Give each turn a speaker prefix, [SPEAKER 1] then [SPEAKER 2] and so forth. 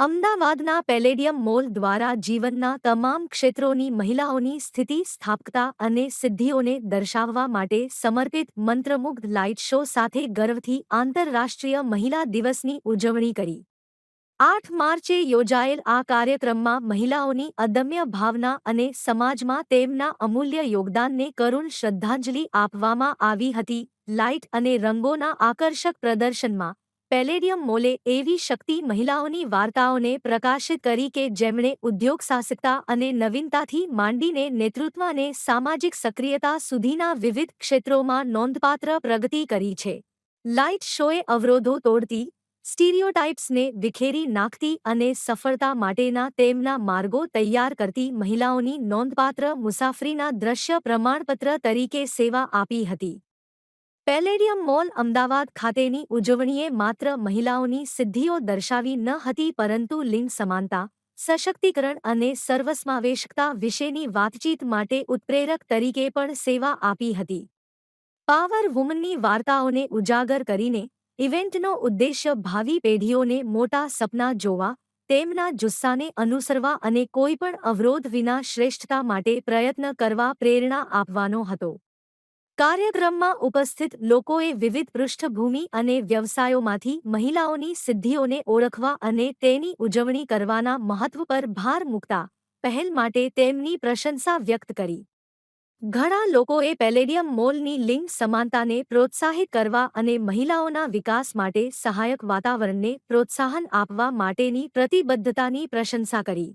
[SPEAKER 1] અમદાવાદના palladium mall દ્વારા જીવનના તમામ ક્ષેત્રોની મહિલાઓની સ્થિતિ, સ્થાપકતા અને સિદ્ધિઓને દર્શાવવા માટે સમર્પિત મંત્રમુગ્ધ લાઇટ શો સાથે ગર્વથી આંતરરાષ્ટ્રીય મહિલા દિવસની ઉજવણી કરી. આઠ માર્ચે યોજાયેલ આ કાર્યક્રમમાં મહિલાઓની અદમ્ય ભાવના અને સમાજમાં તેમના અમૂલ્ય યોગદાનને કરુણ શ્રદ્ધાંજલિ આપવામાં આવી હતી. લાઇટ અને રંગોના આકર્ષક પ્રદર્શનમાં પેલેડિયમ મોલે એવી શક્તિ મહિલાઓની વાર્તાઓને પ્રકાશિત કરી કે જેમણે ઉદ્યોગસાહસિકતા અને નવીનતાથી માંડીને નેતૃત્વ અને સામાજિક સક્રિયતા સુધીના વિવિધ ક્ષેત્રોમાં નોંધપાત્ર પ્રગતિ કરી છે. લાઇટ શોએ અવરોધો તોડતી, સ્ટીરિયોટાઇપ્સને વિખેરી નાખતી અને સફળતા માટેના તેમના માર્ગો તૈયાર કરતી મહિલાઓની નોંધપાત્ર મુસાફરીના દ્રશ્ય પ્રમાણપત્ર તરીકે સેવા આપી હતી. પેલેડિયમ મોલ અમદાવાદ ખાતેની ઉજવણીએ માત્ર મહિલાઓની સિદ્ધિઓ દર્શાવી ન હતી, પરંતુ લિંગ સમાનતા, સશક્તિકરણ અને સર્વસમાવેશકતા વિશેની વાતચીત માટે ઉત્પ્રેરક તરીકે પણ સેવા આપી હતી. પાવર વુમનની વાર્તાઓને ઉજાગર કરીને ઇવેન્ટનો ઉદ્દેશ્ય ભાવિ પેઢીઓને મોટા સપના જોવા, તેમના જુસ્સાને અનુસરવા અને કોઈપણ અવરોધ વિના શ્રેષ્ઠતા માટે પ્રયત્ન કરવા પ્રેરણા આપવાનો હતો. કાર્યક્રમમાં ઉપસ્થિત લોકોએ વિવિધ પૃષ્ઠભૂમિ અને વ્યવસાયોમાંથી મહિલાઓની સિદ્ધિઓને ઓળખવા અને તેની ઉજવણી કરવાના મહત્વ પર ભાર મૂકતા પહેલ માટે તેમની પ્રશંસા વ્યક્ત કરી. ઘણા લોકોએ પેલેડિયમ મોલની લિંગ સમાનતાને પ્રોત્સાહિત કરવા અને મહિલાઓના વિકાસ માટે સહાયક વાતાવરણને પ્રોત્સાહન આપવા માટેની પ્રતિબદ્ધતાની પ્રશંસા કરી.